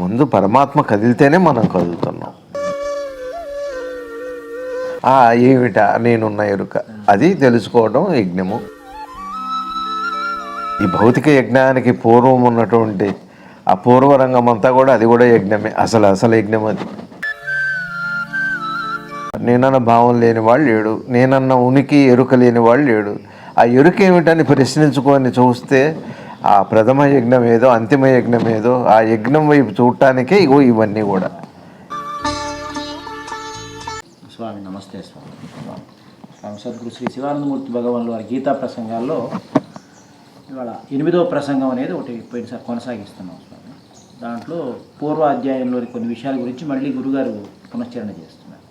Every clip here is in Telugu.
ముందు పరమాత్మ కదిలితేనే మనం కదులుతున్నాం. ఆ ఏమిటా? నేనున్న ఎరుక. అది తెలుసుకోవడం యజ్ఞము. ఈ భౌతిక యజ్ఞానికి పూర్వం ఉన్నటువంటి ఆ పూర్వరంగం అంతా కూడా అది కూడా యజ్ఞమే. అసలు అసలు యజ్ఞం అది. నేనన్న భావం లేని వాళ్ళు లేడు నేనన్న ఉనికి ఎరుక లేని వాళ్ళు లేడు ఆ ఎరుక ఏమిటని ప్రశ్నించుకొని చూస్తే ఆ ప్రథమ యజ్ఞం ఏదో అంతిమ యజ్ఞం ఏదో ఆ యజ్ఞం వైపు చూడటానికే ఇగో ఇవన్నీ కూడా. స్వామి నమస్తే స్వామి. స్వామి సద్గురు శ్రీ శివానందమూర్తి భగవాన్లు వారి గీతా ప్రసంగాల్లో ఇవాళ ఎనిమిదవ ప్రసంగం అనేది ఒకటి పోయినసారి కొనసాగిస్తున్నాం స్వామి. దాంట్లో పూర్వ అధ్యాయంలోని కొన్ని విషయాల గురించి మళ్ళీ గురుగారు పునశ్చరణ చేస్తున్నారు.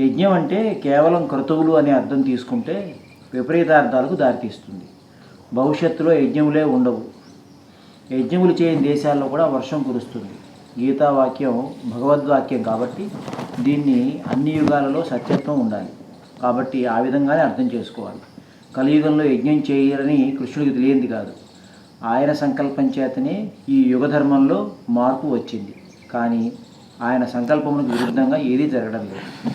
యజ్ఞం అంటే కేవలం క్రతువులు అనే అర్థం తీసుకుంటే విపరీతార్థాలకు దారితీస్తుంది. భవిష్యత్తులో యజ్ఞములే ఉండవు. యజ్ఞములు చేయని దేశాల్లో కూడా వర్షం కురుస్తుంది. గీతావాక్యం భగవద్వాక్యం కాబట్టి దీన్ని అన్ని యుగాలలో సత్యత్వం ఉండాలి. కాబట్టి ఆ విధంగానే అర్థం చేసుకోవాలి. కలియుగంలో యజ్ఞం చేయరని కృష్ణుడికి తెలియంది కాదు. ఆయన సంకల్పం చేతనే ఈ యుగధర్మంలో మార్పు వచ్చింది. కానీ ఆయన సంకల్పములకు విరుద్ధంగా ఏదీ జరగడం లేదు.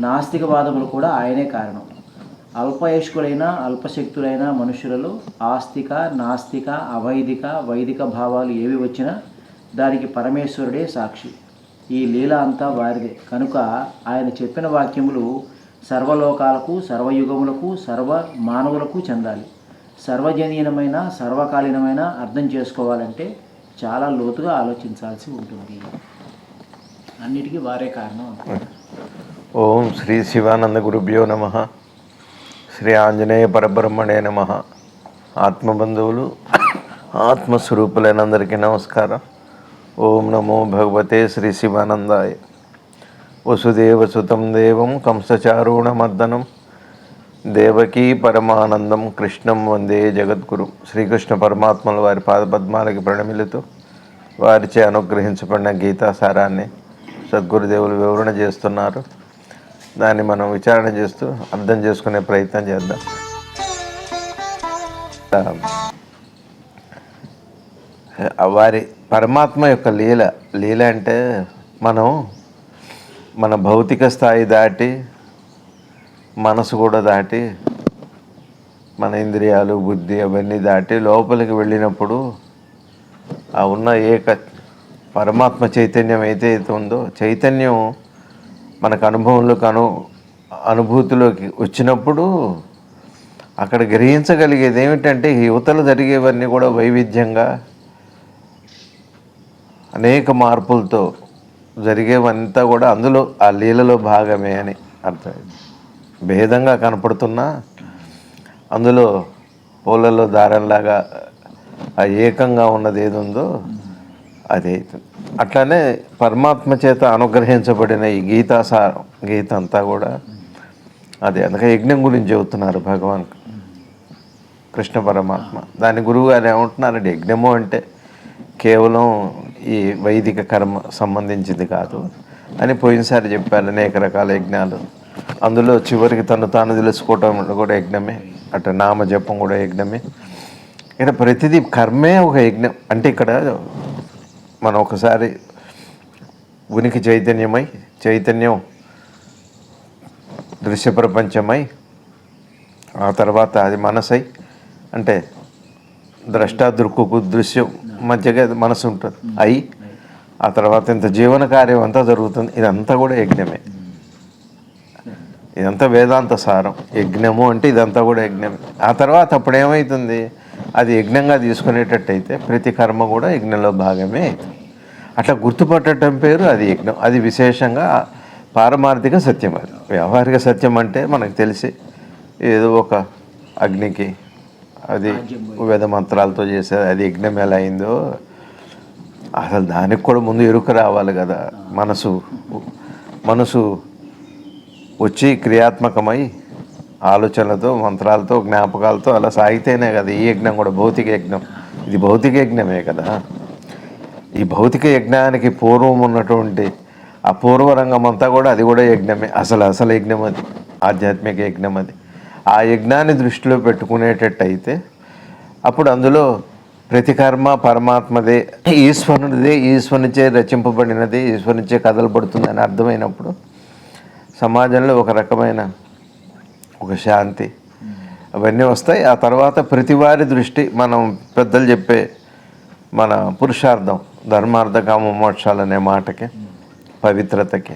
నాస్తికవాదములు కూడా ఆయనే కారణం. అల్పయస్కులైన అల్పశక్తులైన మనుషులలో ఆస్తిక నాస్తిక అవైదిక వైదిక భావాలు ఏవి వచ్చినా దానికి పరమేశ్వరుడే సాక్షి. ఈ లీల అంతా వారిదే. కనుక ఆయన చెప్పిన వాక్యములు సర్వలోకాలకు సర్వయుగములకు సర్వ మానవులకు చెందాలి. సర్వజనీయమైన సర్వకాలీనమైన అర్థం చేసుకోవాలంటే చాలా లోతుగా ఆలోచించాల్సి ఉంటుంది. అన్నిటికీ వారే కారణం ఓం శ్రీ శివానంద గురుభ్యో నమ. శ్రీ ఆంజనేయ పరబ్రహ్మణే నమ. ఆత్మబంధువులు ఆత్మస్వరూపులైన అందరికీ నమస్కారం. ఓం నమో భగవతే శ్రీ శివానందాయ. వసుదేవసుతం దేవం కంసచారూణమర్దనం. దేవకీ పరమానందం కృష్ణం వందే జగద్గురు. శ్రీకృష్ణ పరమాత్మలు వారి పాదపద్మాలకి ప్రణమిలుతూ వారిచే అనుగ్రహించబడిన గీతా సారాన్ని సద్గురుదేవులు వివరణ చేస్తున్నారు. దాన్ని మనం విచారణ చేస్తూ అర్థం చేసుకునే ప్రయత్నం చేద్దాం. వారి పరమాత్మ యొక్క లీల లీల అంటే మనం మన భౌతిక స్థాయి దాటి మనసు కూడా దాటి మన ఇంద్రియాలు బుద్ధి అవన్నీ దాటి లోపలికి వెళ్ళినప్పుడు ఆ ఉన్న ఏక పరమాత్మ చైతన్యం అయితే అయితే ఉందో చైతన్యం మనకు అనుభవంలోకి అను అనుభూతిలోకి వచ్చినప్పుడు అక్కడ గ్రహించగలిగేది ఏమిటంటే యువతలు జరిగేవన్నీ కూడా వైవిధ్యంగా అనేక మార్పులతో జరిగేవంతా కూడా అందులో ఆ లీలలో భాగమే అని అర్థమైంది. భేదంగా కనపడుతున్నా అందులో పూలలో దారంలాగా ఆ ఏకంగా ఉన్నది ఏది ఉందో అది అవుతుంది. అట్లానే పరమాత్మ చేత అనుగ్రహించబడిన ఈ గీతాసారం గీత అంతా కూడా అదే. అందుకే యజ్ఞం గురించి చెబుతున్నారు భగవాన్ కృష్ణ పరమాత్మ. దాని గురువు గారు ఏమంటున్నారంటే యజ్ఞము అంటే కేవలం ఈ వైదిక కర్మ సంబంధించింది కాదు అని పోయినసారి చెప్పారు అనేక రకాల యజ్ఞాలు. అందులో చివరికి తను తాను తెలుసుకోవటం కూడా యజ్ఞమే అటు నామ జపం కూడా యజ్ఞమే. ఇక్కడ ప్రతిదీ కర్మే ఒక యజ్ఞం. అంటే ఇక్కడ మనం ఒకసారి ఉనికి చైతన్యమై చైతన్యం దృశ్య ప్రపంచమై ఆ తర్వాత అది మనసై అంటే ద్రష్ట దృక్కు దృశ్యం మధ్యగా మనసు ఉంటుంది అయి ఆ తర్వాత ఇంత జీవన కార్యం అంతా జరుగుతుంది ఇదంతా కూడా యజ్ఞమే. ఇదంతా వేదాంత సారం యజ్ఞము అంటే ఇదంతా కూడా యజ్ఞమే. ఆ తర్వాత అప్పుడు ఏమవుతుంది అది యజ్ఞంగా తీసుకునేటట్టయితే ప్రతి కర్మ కూడా యజ్ఞంలో భాగమే అవుతుంది అట్లా గుర్తుపట్టడం పేరు అది యజ్ఞం. అది విశేషంగా పారమార్థిక సత్యం అది. వ్యవహారిక సత్యం అంటే మనకు తెలిసి ఏదో ఒక అగ్నికి అది వేద మంత్రాలతో చేసేది అది యజ్ఞం ఎలా అయిందో అసలు దానికి కూడా ముందు ఎరుక రావాలి కదా. మనసు మనసు వచ్చి క్రియాత్మకమై ఆలోచనలతో మంత్రాలతో జ్ఞాపకాలతో అలా సాగితేనే కదా ఈ యజ్ఞం కూడా భౌతిక యజ్ఞం. ఇది భౌతిక యజ్ఞమే కదా. ఈ భౌతిక యజ్ఞానికి పూర్వం ఉన్నటువంటి ఆ పూర్వరంగం అంతా కూడా అది కూడా యజ్ఞమే. అసలు అసలు యజ్ఞం అది. ఆధ్యాత్మిక యజ్ఞం అది. ఆ యజ్ఞాన్ని దృష్టిలో పెట్టుకునేటట్టయితే అప్పుడు అందులో ప్రతి కర్మ పరమాత్మదే ఈశ్వరునిదే ఈశ్వరునిచే రచింపబడినది ఈశ్వరునిచే కదలబడుతుంది అని అర్థమైనప్పుడు సమాజంలో ఒక రకమైన ఒక శాంతి. అవన్నీ వస్తాయి. ఆ తర్వాత ప్రతి వారి దృష్టి మనం పెద్దలు చెప్పే మన పురుషార్థం ధర్మార్థ కామ మోక్షాలు అనే మాటకి పవిత్రతకి.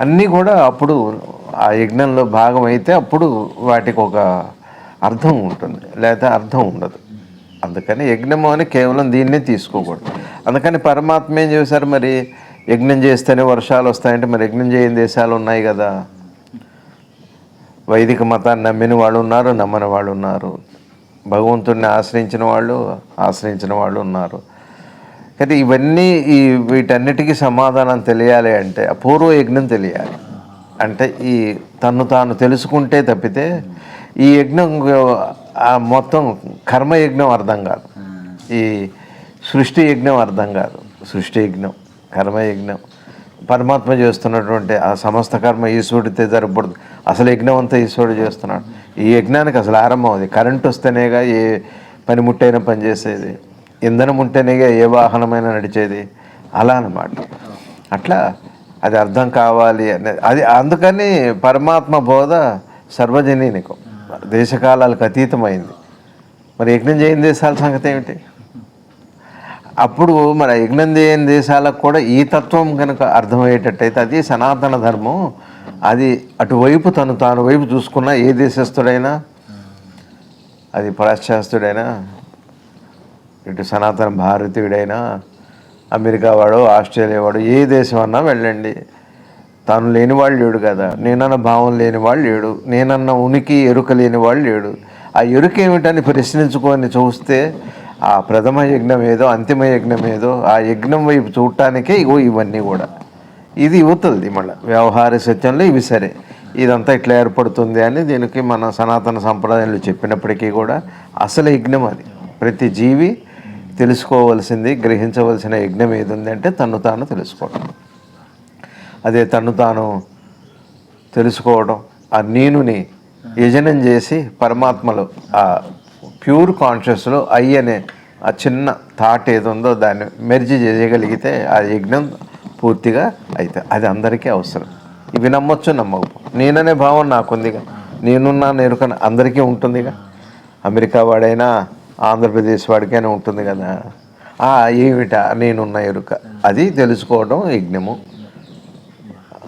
అన్నీ కూడా అప్పుడు ఆ యజ్ఞంలో భాగం అయితే అప్పుడు వాటికి ఒక అర్థం ఉంటుంది. లేదా అర్థం ఉండదు. అందుకని యజ్ఞము అని కేవలం దీన్నే తీసుకోకూడదు. అందుకని పరమాత్మ ఏం చేశారు మరి? యజ్ఞం చేస్తేనే వర్షాలు వస్తాయంటే మరి యజ్ఞం చేయని దేశాలు ఉన్నాయి కదా. వైదిక మతాన్ని నమ్మిన వాళ్ళు ఉన్నారు నమ్మని వాళ్ళు ఉన్నారు. భగవంతుడిని ఆశ్రయించిన వాళ్ళు ఆశ్రయించిన వాళ్ళు ఉన్నారు. అయితే ఇవన్నీ ఈ వీటన్నిటికీ సమాధానం తెలియాలి అంటే అపూర్వ యజ్ఞం తెలియాలి. అంటే ఈ తను తాను తెలుసుకుంటే తప్పితే ఈ యజ్ఞం మొత్తం కర్మయజ్ఞం అర్థం కాదు. ఈ సృష్టి యజ్ఞం అర్థం కాదు. సృష్టి యజ్ఞం కర్మయజ్ఞం పరమాత్మ చేస్తున్నటువంటి ఆ సమస్త కర్మ ఈశ్వరుడితే జరగబడదు. అసలు యజ్ఞం అంతా ఈశ్వరుడు చేస్తున్నాడు. ఈ యజ్ఞానికి అసలు ఆరంభం అది. కరెంట్ వస్తేనేగా ఏ పనిముట్టైనా పనిచేసేది ఇంధనం ఉంటేనేగా ఏ వాహనమైనా నడిచేది. అలా అనమాట అట్లా అది అర్థం కావాలి అనేది అది అందుకని పరమాత్మ బోధ సర్వజనీనికం. దేశకాలాలకు అతీతమైంది. మరి యజ్ఞం చేయని దేశాల సంగతి ఏమిటి? అప్పుడు మన యజ్ఞం చేయని దేశాలకు కూడా ఈ తత్వం కనుక అర్థమయ్యేటట్టయితే అది సనాతన ధర్మం. అది అటువైపు తను తాను వైపు చూసుకున్న ఏ దేశస్థుడైనా అది పాశ్చాత్యుడైనా ఇటు సనాతన భారతీయుడైనా అమెరికా వాడు ఆస్ట్రేలియా వాడు ఏ దేశం అన్నా వెళ్ళండి. తాను లేనివాడు లేడు కదా. నేనన్న భావం లేనివాడు లేడు. నేనన్న ఉనికి ఎరుక లేనివాడు లేడు. ఆ ఎరుక ఏమిటని ప్రశ్నించుకొని చూస్తే ఆ ప్రథమ యజ్ఞం ఏదో అంతిమ యజ్ఞం ఏదో ఆ యజ్ఞం వైపు చూడటానికే ఇగో ఇవన్నీ కూడా. ఇది యువతలది మళ్ళీ. వ్యవహార సత్యంలో ఇవి సరే. ఇదంతా ఇట్లా ఏర్పడుతుంది అని దీనికి మన సనాతన సంప్రదాయంలో చెప్పినప్పటికీ కూడా అసలు యజ్ఞం అది. ప్రతి జీవి తెలుసుకోవలసింది గ్రహించవలసిన యజ్ఞం ఏది ఉందంటే తను తాను తెలుసుకోవడం. అదే తను తాను తెలుసుకోవడం ఆ నేనుని యజనం చేసి పరమాత్మలో ఆ ప్యూర్ కాన్షియస్లో ఐ అనే ఆ చిన్న థాట్ ఏది ఉందో దాన్ని మెర్జి చేయగలిగితే ఆ యజ్ఞం పూర్తిగా అయితే అది అందరికీ అవసరం. ఇవి నమ్మొచ్చు నమ్మకపో. నేననే భావం నాకుందిగా. నేనున్నా నేరుకని అందరికీ ఉంటుందిగా. అమెరికా వాడైనా ఆంధ్రప్రదేశ్ వాడికైనా ఉంటుంది కదా. ఆ ఏమిట? నేనున్న ఎరుక. అది తెలుసుకోవడం యజ్ఞము.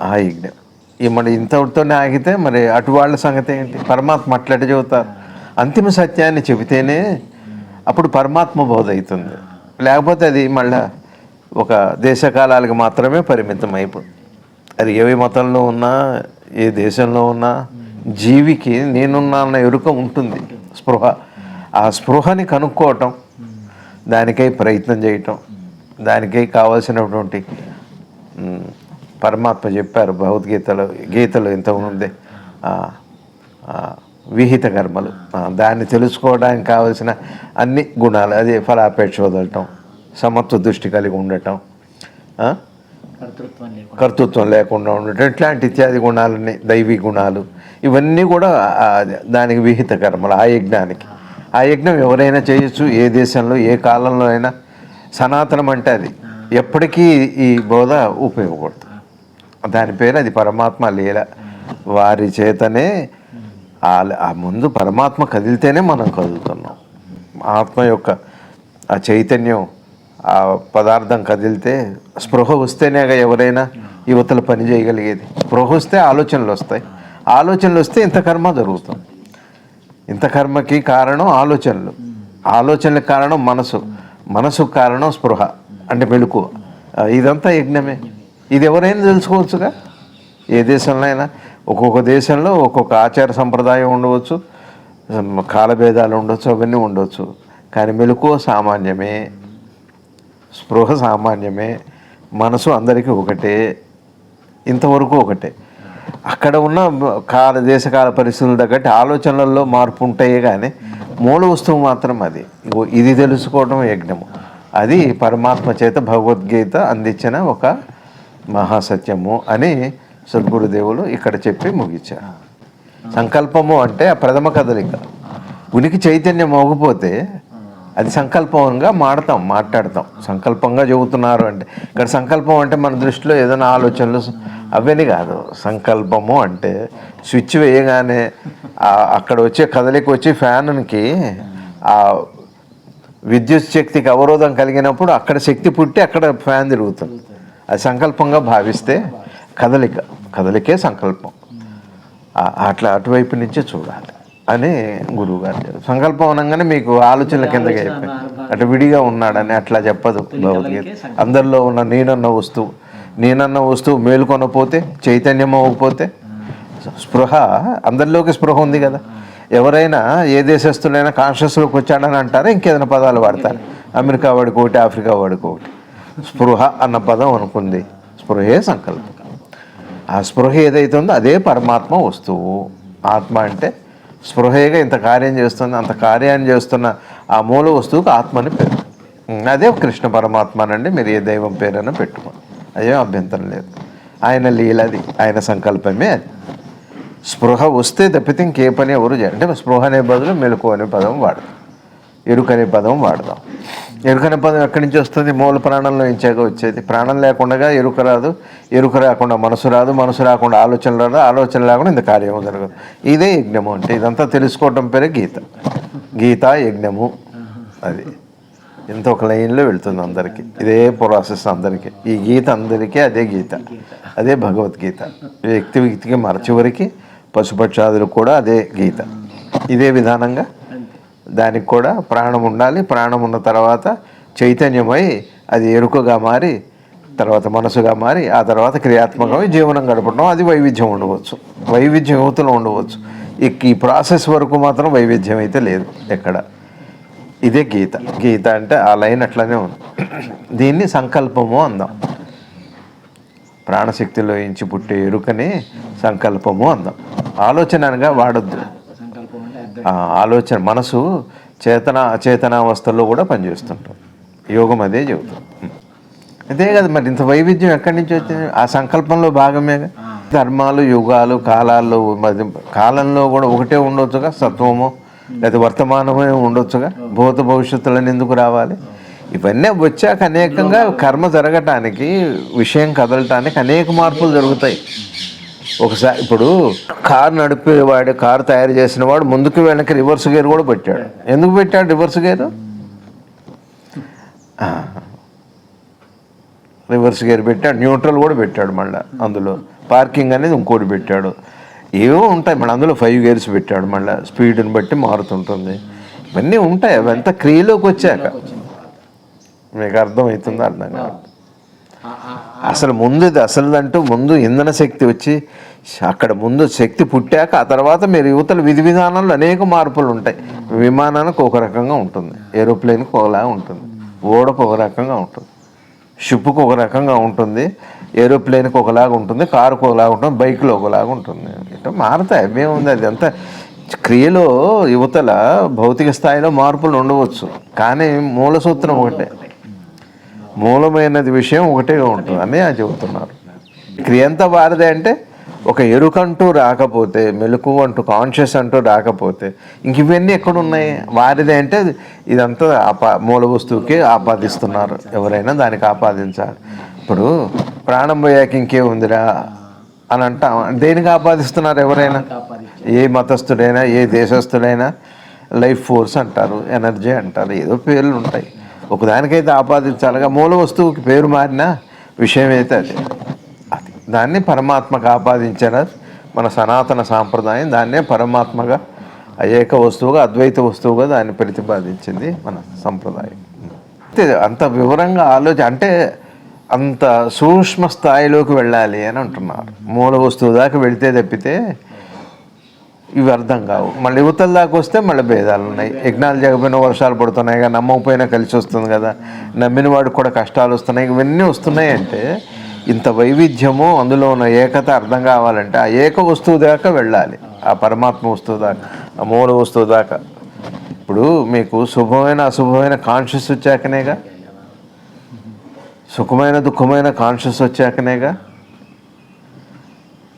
ఆ యజ్ఞం. ఈ మరి ఇంతటితోనే ఆగితే మరి అటు వాళ్ళ సంగతి ఏంటి? పరమాత్మ అట్లట చెబుతారు. అంతిమ సత్యాన్ని చెబితేనే అప్పుడు పరమాత్మ బోధ అవుతుంది లేకపోతే అది మళ్ళా ఒక దేశకాలాలకు మాత్రమే పరిమితం అయిపోతుంది అది ఏ మతంలో ఉన్నా ఏ దేశంలో ఉన్నా జీవికి నేనున్నాన్న ఎరుక ఉంటుంది స్పృహ. ఆ స్పృహని కనుక్కోవటం దానికై ప్రయత్నం చేయటం దానికై కావాల్సినటువంటి పరమాత్మ చెప్పారు భగవద్గీతలో గీతలో ఇంత ఉంది విహిత కర్మలు. దాన్ని తెలుసుకోవడానికి కావలసిన అన్ని గుణాలు అదే ఫలాపేక్ష వదలటం సమత్వ దృష్టి కలిగి ఉండటం కర్తృత్వం లేకుండా. ఉండటం ఇట్లాంటి ఇత్యాది గుణాలన్నీ దైవీ గుణాలు ఇవన్నీ కూడా దానికి విహిత కర్మలు ఆ యజ్ఞానికి. ఆ యజ్ఞం ఎవరైనా చేయొచ్చు ఏ దేశంలో ఏ కాలంలో అయినా. సనాతనం అంటే అది. ఎప్పటికీ ఈ బోధ ఉపయోగపడుతుంది దాని పేరు అది పరమాత్మ లీల. వారి చేతనే ఆ ముందు పరమాత్మ కదిలితేనే మనం కదులుతున్నాం. ఆత్మ యొక్క ఆ చైతన్యం ఆ పదార్థం కదిలితే స్పృహ వస్తేనేగా ఎవరైనా యువతలు పని చేయగలిగేది. స్పృహ వస్తే ఆలోచనలు వస్తాయి. ఆలోచనలు వస్తే ఇంత కర్మ జరుగుతుంది. ఇంత కర్మకి కారణం ఆలోచనలు. ఆలోచనలకు కారణం మనసు. మనసుకు కారణం స్పృహ అంటే మెళుకు ఇదంతా యజ్ఞమే. ఇది ఎవరైనా తెలుసుకోవచ్చుగా? ఏ దేశంలో అయినా. ఒక్కొక్క దేశంలో ఒక్కొక్క ఆచార సంప్రదాయం ఉండవచ్చు కాలభేదాలు ఉండొచ్చు అవన్నీ ఉండొచ్చు. కానీ మెలకువ సామాన్యమే స్పృహ సామాన్యమే మనసు అందరికీ ఒకటే ఇంతవరకు ఒకటే. అక్కడ ఉన్న కాల దేశకాల పరిస్థితులు తగ్గట్టు ఆలోచనలలో మార్పు ఉంటాయే కానీ మూల వస్తువు మాత్రం అది. ఇది తెలుసుకోవడం యజ్ఞము. అది పరమాత్మ చేత భగవద్గీత అందించిన ఒక మహాసత్యము అని సద్గురుదేవులు ఇక్కడ చెప్పి ముగించారు. సంకల్పము అంటే ఆ ప్రథమ కదలిక. ఉనికి చైతన్యం మోగిపోతే అది సంకల్పంగా మాడతాం మాట్లాడతాం. సంకల్పంగా చెబుతున్నారు అంటే ఇక్కడ సంకల్పం అంటే మన దృష్టిలో ఏదైనా ఆలోచనలు అవన్నీ కాదు. సంకల్పము అంటే స్విచ్ వేయగానే అక్కడ వచ్చే కదలిక వచ్చి ఫ్యాన్కి ఆ విద్యుత్ శక్తికి అవరోధం కలిగినప్పుడు అక్కడ శక్తి పుట్టి అక్కడ ఫ్యాన్ తిరుగుతుంది. అది సంకల్పంగా భావిస్తే కదలిక కదలికే సంకల్పం. అట్లా అటువైపు నుంచే చూడాలి అని గురువు గారు చెప్పారు. సంకల్పం అనగానే మీకు ఆలోచనల కిందకి అయిపోయి అటు విడిగా ఉన్నాడని అట్లా చెప్పదు భగవద్గీత. అందరిలో ఉన్న నేనన్న వస్తువు నేనన్న వస్తువు మేలుకొనపోతే చైతన్యం అవ్వకపోతే స్పృహ అందరిలోకి స్పృహ ఉంది కదా. ఎవరైనా ఏ దేశస్తులైనా కాన్షియస్లోకి వచ్చాడని అంటారా? ఇంకేదైనా పదాలు వాడతారు? అమెరికా వాడికి ఒకటి ఆఫ్రికా వాడికి ఒకటి. స్పృహ అన్న పదం అనుకుంది. స్పృహే సంకల్పం. ఆ స్పృహ ఏదైతే ఉందో అదే పరమాత్మ వస్తువు. ఆత్మ అంటే స్పృహగా ఇంత కార్యం చేస్తుంది అంత కార్యాన్ని చేస్తున్న ఆ మూల వస్తువుకి ఆత్మని పేరు. అదే కృష్ణ పరమాత్మనండి మీరు ఏ దైవం పేరైనా పెట్టుకోండి అదే అభ్యంతరం లేదు. ఆయన లీలది ఆయన సంకల్పమే అది. స్పృహ వస్తే తప్పితే ఇంకే పని ఎవరు చేయాలి అంటే స్పృహ అనే బదులు మెలకు అనే పదం వాడదాం ఎరుకనే పదం వాడదాం ఎరుకన పదం ఎక్కడి నుంచి వస్తుంది మూల ప్రాణంలో ఇంచాక వచ్చేది. ప్రాణం లేకుండా ఎరుక రాదు ఎరుక రాకుండా మనసు రాదు మనసు రాకుండా ఆలోచన రాదు ఆలోచన లేకుండా ఇంత కార్యము జరగదు. ఇదే యజ్ఞము అంటే ఇదంతా తెలుసుకోవటం పేరే గీత. గీత యజ్ఞము. అది ఇంత ఒక లైన్లో వెళ్తుంది అందరికీ. ఇదే ప్రాసెస్ అందరికీ. ఈ గీత అందరికీ అదే గీత. అదే భగవద్గీత. వ్యక్తి వ్యక్తికి మరచివరికి పశుపక్షాదులు కూడా అదే గీత. ఇదే విధానంగా దానికి కూడా ప్రాణం ఉండాలి. ప్రాణం ఉన్న తర్వాత చైతన్యమై అది ఎరుకగా మారి తర్వాత మనసుగా మారి ఆ తర్వాత క్రియాత్మకమై జీవనం గడపడం. అది వైవిధ్యం ఉండవచ్చు. వైవిధ్యం యువతలో ఉండవచ్చు. ఈ ప్రాసెస్ వరకు మాత్రం వైవిధ్యం అయితే లేదు ఎక్కడ. ఇదే గీత. గీత అంటే ఆ లైన్ అట్లనే ఉంది. దీన్ని సంకల్పము అందాం. ప్రాణశక్తిలో ఇంచి పుట్టే ఎరుకని సంకల్పము అందాం. ఆలోచన అనగా వాడొద్దు సంకల్పం అంటే అర్థం ఆ ఆలోచన మనసు చేతన అచేతనావస్థల్లో కూడా పనిచేస్తుంటాం. యోగం అదే చెబుతాం. అదే కదా మరి ఇంత వైవిధ్యం ఎక్కడి నుంచి వచ్చింది? ఆ సంకల్పంలో భాగమేగా ధర్మాలు యుగాలు కాలాల్లో మరి కాలంలో కూడా ఒకటే ఉండొచ్చుగా సత్వము లేదా వర్తమానమే ఉండొచ్చుగా? భూత భవిష్యత్తులను ఎందుకు రావాలి? ఇవన్నీ వచ్చాక అనేకంగా కర్మ జరగటానికి విషయం కదలటానికి అనేక మార్పులు జరుగుతాయి. ఒకసారి ఇప్పుడు కారు నడిపేవాడు కారు తయారు చేసిన వాడు ముందుకు వెనక్కి రివర్స్ గేర్ కూడా పెట్టాడు. ఎందుకు పెట్టాడు రివర్స్ గేర్? రివర్స్ గేర్ పెట్టాడు న్యూట్రల్ కూడా పెట్టాడు మళ్ళీ అందులో. పార్కింగ్ అనేది ఇంకోటి పెట్టాడు. ఏవో ఉంటాయి మళ్ళీ అందులో ఫైవ్ గేర్స్ పెట్టాడు మళ్ళీ. స్పీడ్ని బట్టి మారుతుంటుంది. ఇవన్నీ ఉంటాయి అవంతా క్రియలోకి వచ్చాక. మీకు అర్థమవుతుందా? అర్థం కాదు అసలు ముందు ఇది అసలుదంటూ ముందు ఇంధన శక్తి వచ్చి అక్కడ ముందు శక్తి పుట్టాక ఆ తర్వాత మీరు యువతల విధి విధానంలో అనేక మార్పులు ఉంటాయి. విమానానికి ఒక రకంగా ఉంటుంది. ఏరోప్లేన్కి ఒకలా ఉంటుంది. ఓడకు ఒక రకంగా ఉంటుంది. షిప్కి ఒక రకంగా ఉంటుంది. ఏరోప్లేన్కి ఒకలాగా ఉంటుంది. కారుకు ఒకలాగా ఉంటుంది. బైక్లో ఒకలాగా ఉంటుంది. ఇట్లా మారుతాయి. అవేముంది అది అంతా క్రియలో యువతల భౌతిక స్థాయిలో మార్పులు ఉండవచ్చు. కానీ మూల సూత్రం ఒకటే. మూలమైనది విషయం ఒకటే ఉంటుంది. అని చెబుతున్నారు. క్రియ అంతా వారిదే అంటే ఒక ఎరుకంటూ రాకపోతే మెలకు అంటూ కాన్షియస్ అంటూ రాకపోతే ఇంక ఇవన్నీ ఎక్కడున్నాయి? వారిదే అంటే ఇదంతా ఆపా మూల వస్తువుకి ఆపాదిస్తున్నారు. ఎవరైనా దానికి ఆపాదించాలి. ఇప్పుడు ప్రాణం పోయాక ఇంకే ఉందిరా అని అంటాం దేనికి ఆపాదిస్తున్నారు ఎవరైనా? ఏ మతస్థుడైనా ఏ దేశస్థుడైనా లైఫ్ ఫోర్స్ అంటారు ఎనర్జీ అంటారు ఏదో పేర్లు ఉంటాయి. ఒకదానికైతే ఆపాదించాలిగా. మూల వస్తువుకి పేరు మారిన విషయం అయితే అది. అది. దాన్ని పరమాత్మకు ఆపాదించారు మన సనాతన సాంప్రదాయం. దాన్నే పరమాత్మగా ఏక వస్తువుగా అద్వైత వస్తువుగా దాన్ని ప్రతిపాదించింది మన సంప్రదాయం. అంత వివరంగా ఆలోచన అంటే అంత సూక్ష్మ స్థాయిలోకి వెళ్ళాలి అని అంటున్నారు. మూల వస్తువు దాకా వెళితే తప్పితే ఇవి అర్థం కావు. మళ్ళీ యువతల దాకా వస్తే మళ్ళీ భేదాలు ఉన్నాయి. యజ్ఞాలు జగపోయిన వర్షాలు పడుతున్నాయి కదా నమ్మకపోయినా కలిసి వస్తుంది కదా నమ్మిన వాడికి కూడా కష్టాలు వస్తున్నాయి ఇవన్నీ వస్తున్నాయి అంటే ఇంత వైవిధ్యము అందులో ఉన్న ఏకత అర్థం కావాలంటే ఆ ఏక వస్తువు దాకా వెళ్ళాలి. ఆ పరమాత్మ వస్తువు దాకా ఆ మూల వస్తువు దాకా. ఇప్పుడు మీకు శుభమైన అశుభమైన కాన్షియస్ వచ్చాకనేగా? సుఖమైన దుఃఖమైన కాన్షియస్ వచ్చాకనేగా?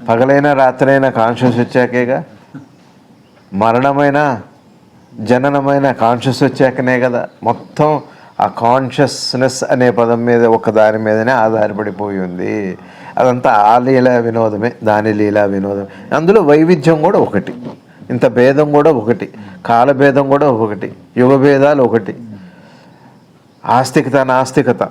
పగలైన రాత్రైన కాన్షియస్ వచ్చాకేగా? మరణమైన జననమైన కాన్షియస్ వచ్చాకనే కదా. మొత్తం ఆ కాన్షియస్నెస్ అనే పదం మీద ఒక దాని మీదనే ఆధారపడిపోయి ఉంది. అదంతా ఆ లీలా వినోదమే దాని లీలా వినోదం. అందులో వైవిధ్యం కూడా ఒకటి. ఇంత భేదం కూడా ఒకటి. కాలభేదం కూడా ఒకటి. యుగ భేదాలు ఒకటి. ఆస్తికత నాస్తికత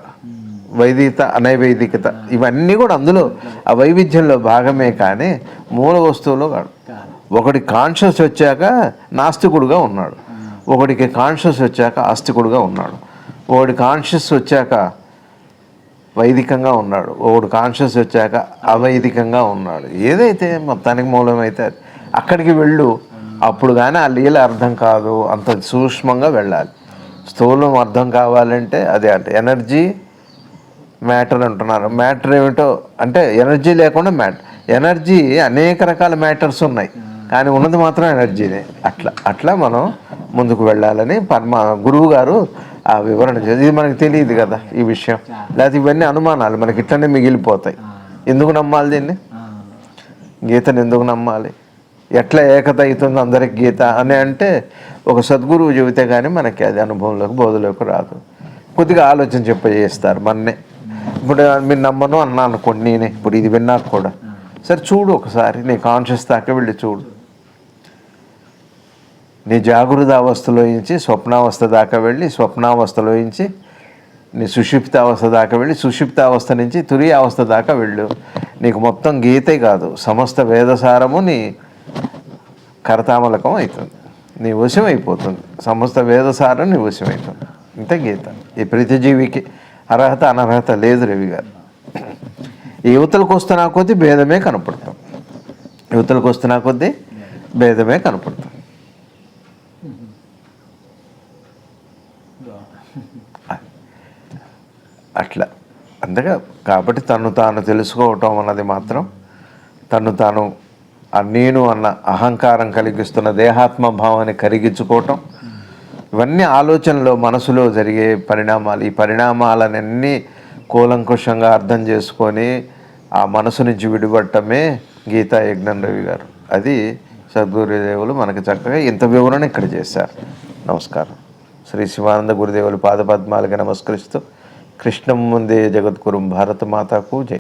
వైదికత అనైవైదికత ఇవన్నీ కూడా అందులో ఆ వైవిధ్యంలో భాగమే కానీ మూల వస్తువులో కాదు కాదు. ఒకటి కాన్షియస్ వచ్చాక నాస్తికుడుగా ఉన్నాడు. ఒకడికి కాన్షియస్ వచ్చాక ఆస్తికుడుగా ఉన్నాడు. ఒకటి కాన్షియస్ వచ్చాక వైదికంగా ఉన్నాడు. ఒకడు కాన్షియస్ వచ్చాక అవైదికంగా ఉన్నాడు. ఏదైతే మొత్తానికి మూలమైతే అక్కడికి వెళ్ళు. అప్పుడు కానీ ఆ లీల అర్థం కాదు. అంత సూక్ష్మంగా వెళ్ళాలి. స్థూలం అర్థం కావాలంటే అదే అంటే ఎనర్జీ మ్యాటర్ అంటున్నారు. మ్యాటర్ ఏమిటో అంటే ఎనర్జీ లేకుండా మ్యాటర్. ఎనర్జీ అనేక రకాల మ్యాటర్స్ ఉన్నాయి. కానీ ఉన్నది మాత్రం ఎనర్జీనే. అట్లా అట్లా మనం ముందుకు వెళ్ళాలని పరమ గురువు గారు ఆ వివరణ చేసి ఇది మనకి తెలియదు కదా ఈ విషయం. లేకపోతే ఇవన్నీ అనుమానాలు మనకి ఇట్లనే మిగిలిపోతాయి. ఎందుకు నమ్మాలి దీన్ని? గీతను ఎందుకు నమ్మాలి? ఎట్లా ఏకత అవుతుంది అందరికి గీత అని అంటే ఒక సద్గురువు చెబితే కానీ మనకి అది అనుభవంలోకి బోధలోకి రాదు. కొద్దిగా ఆలోచన చెప్పజేస్తారు మన్నే. ఇప్పుడు మీరు నమ్మను అన్నా అనుకోండి నేనే ఇప్పుడు ఇది విన్నాక కూడా. సరే చూడు ఒకసారి నీ కాన్షియస్ దాకా వెళ్ళి చూడు. నీ జాగృత అవస్థలో నుంచి స్వప్నావస్థ దాకా వెళ్ళి స్వప్నావస్థలో నుంచి నీ సుషిప్త అవస్థ దాకా వెళ్ళి సుషిప్త అవస్థ నుంచి తురియ అవస్థ దాకా వెళ్ళు. నీకు మొత్తం గీతే కాదు. సమస్త వేదసారము నీ కరతామలకం అవుతుంది. నీ వశం అయిపోతుంది సమస్త వేదసారం నీ వశం అవుతుంది ఇంతే గీత. ఈ ప్రతిజీవికి అర్హత అనర్హత లేదు రవి గారు. యువతలకు వస్తున్న కొద్దీ భేదమే కనపడతాం. యువతలకు వస్తున్న కొద్దీ భేదమే కనపడతాం. అట్లా. అంతగా కాబట్టి తను తాను తెలుసుకోవటం అన్నది మాత్రం తను తాను నేను అన్న అహంకారం కలిగిస్తున్న దేహాత్మ భావాన్ని కరిగించుకోవటం ఇవన్నీ ఆలోచనలో మనసులో జరిగే పరిణామాలు. ఈ పరిణామాలన్నీ కూలంకుషంగా అర్థం చేసుకొని ఆ మనసు నుంచి విడిపడటమే గీతా యజ్ఞం రవి గారు. అది సద్గురుదేవులు మనకి చక్కగా ఇంత వివరణ ఇక్కడ చేశారు. నమస్కారం. శ్రీ శివానంద గురుదేవులు పాదపద్మాలకి నమస్కరిస్తూ కృష్ణం ముందే జగద్గురు భారతమాతకు జై.